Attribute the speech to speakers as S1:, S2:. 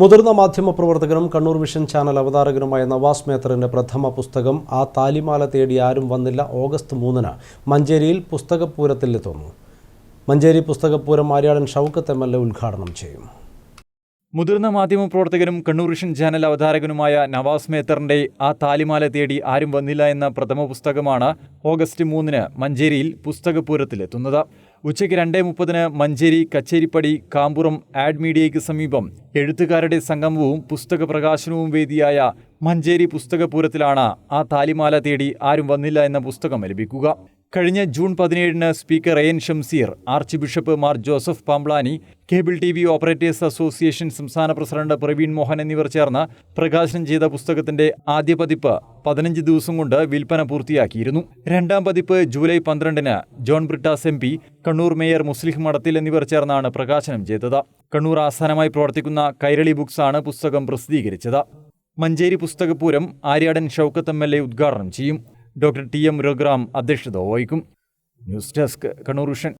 S1: മുതിർന്ന മാധ്യമ പ്രവർത്തകനും കണ്ണൂർ വിഷൻ ചാനൽ അവതാരകനുമായ നവാസ് മേത്തറിന്റെ പ്രഥമ പുസ്തകം ആ താലിമാല തേടി ആരും വന്നില്ല ഓഗസ്റ്റ് മൂന്നിന്. മഞ്ചേരിയിൽ പുസ്തകപൂരത്തിലെത്തുന്നു Manjeri Pusthakapooram Aryadan Shoukath M L A ഉദ്ഘാടനം ചെയ്യും.
S2: മുതിർന്ന മാധ്യമപ്രവർത്തകനും കണ്ണൂർ വിഷൻ ചാനൽ അവതാരകനുമായ നവാസ് മേത്തറിന്റെ ആ താലിമാല തേടി ആരും വന്നില്ല എന്ന പ്രഥമ പുസ്തകമാണ് ഓഗസ്റ്റ് മൂന്നിന് മഞ്ചേരിയിൽ പുസ്തകപൂരത്തിലെത്തുന്നത്. ഉച്ചയ്ക്ക് രണ്ടേ മുപ്പതിന് മഞ്ചേരി കച്ചേരിപ്പടി കാമ്പുറം ആഡ് മീഡിയയ്ക്ക് സമീപം എഴുത്തുകാരുടെ സംഗമവും പുസ്തക പ്രകാശനവും വേദിയായ മഞ്ചേരി പുസ്തകപൂരത്തിലാണ് ആ താലിമാല തേടി ആരും വന്നില്ല എന്ന പുസ്തകം ലഭിക്കുക. കഴിഞ്ഞ ജൂൺ പതിനേഴിന് speaker A N Shamseer archbishop Mar Joseph Pamplany cable T V operators association സംസ്ഥാന പ്രസിഡന്റ് പ്രവീൺ മോഹൻ എന്നിവർ ചേർന്ന് പ്രകാശനം ചെയ്ത പുസ്തകത്തിന്റെ ആദ്യ പതിപ്പ് പതിനഞ്ച് ദിവസം കൊണ്ട് വിൽപ്പന പൂർത്തിയാക്കിയിരുന്നു. രണ്ടാം പതിപ്പ് ജൂലൈ പന്ത്രണ്ടിന് John Brittas M P Kannur mayor മുസ്ലിം മഠത്തിൽ എന്നിവർ ചേർന്നാണ് പ്രകാശനം ചെയ്തത്. കണ്ണൂർ ആസ്ഥാനമായി പ്രവർത്തിക്കുന്ന കൈരളി ബുക്സ് ആണ് പുസ്തകം പ്രസിദ്ധീകരിച്ചത്. Manjeri Pusthakapooram Aryadan Shoukath M L A ഉദ്ഘാടനം ചെയ്യും. ഡോക്ടർ ടി എം രഘുറാം അധ്യക്ഷത വഹിക്കും. News desk Kannur vision.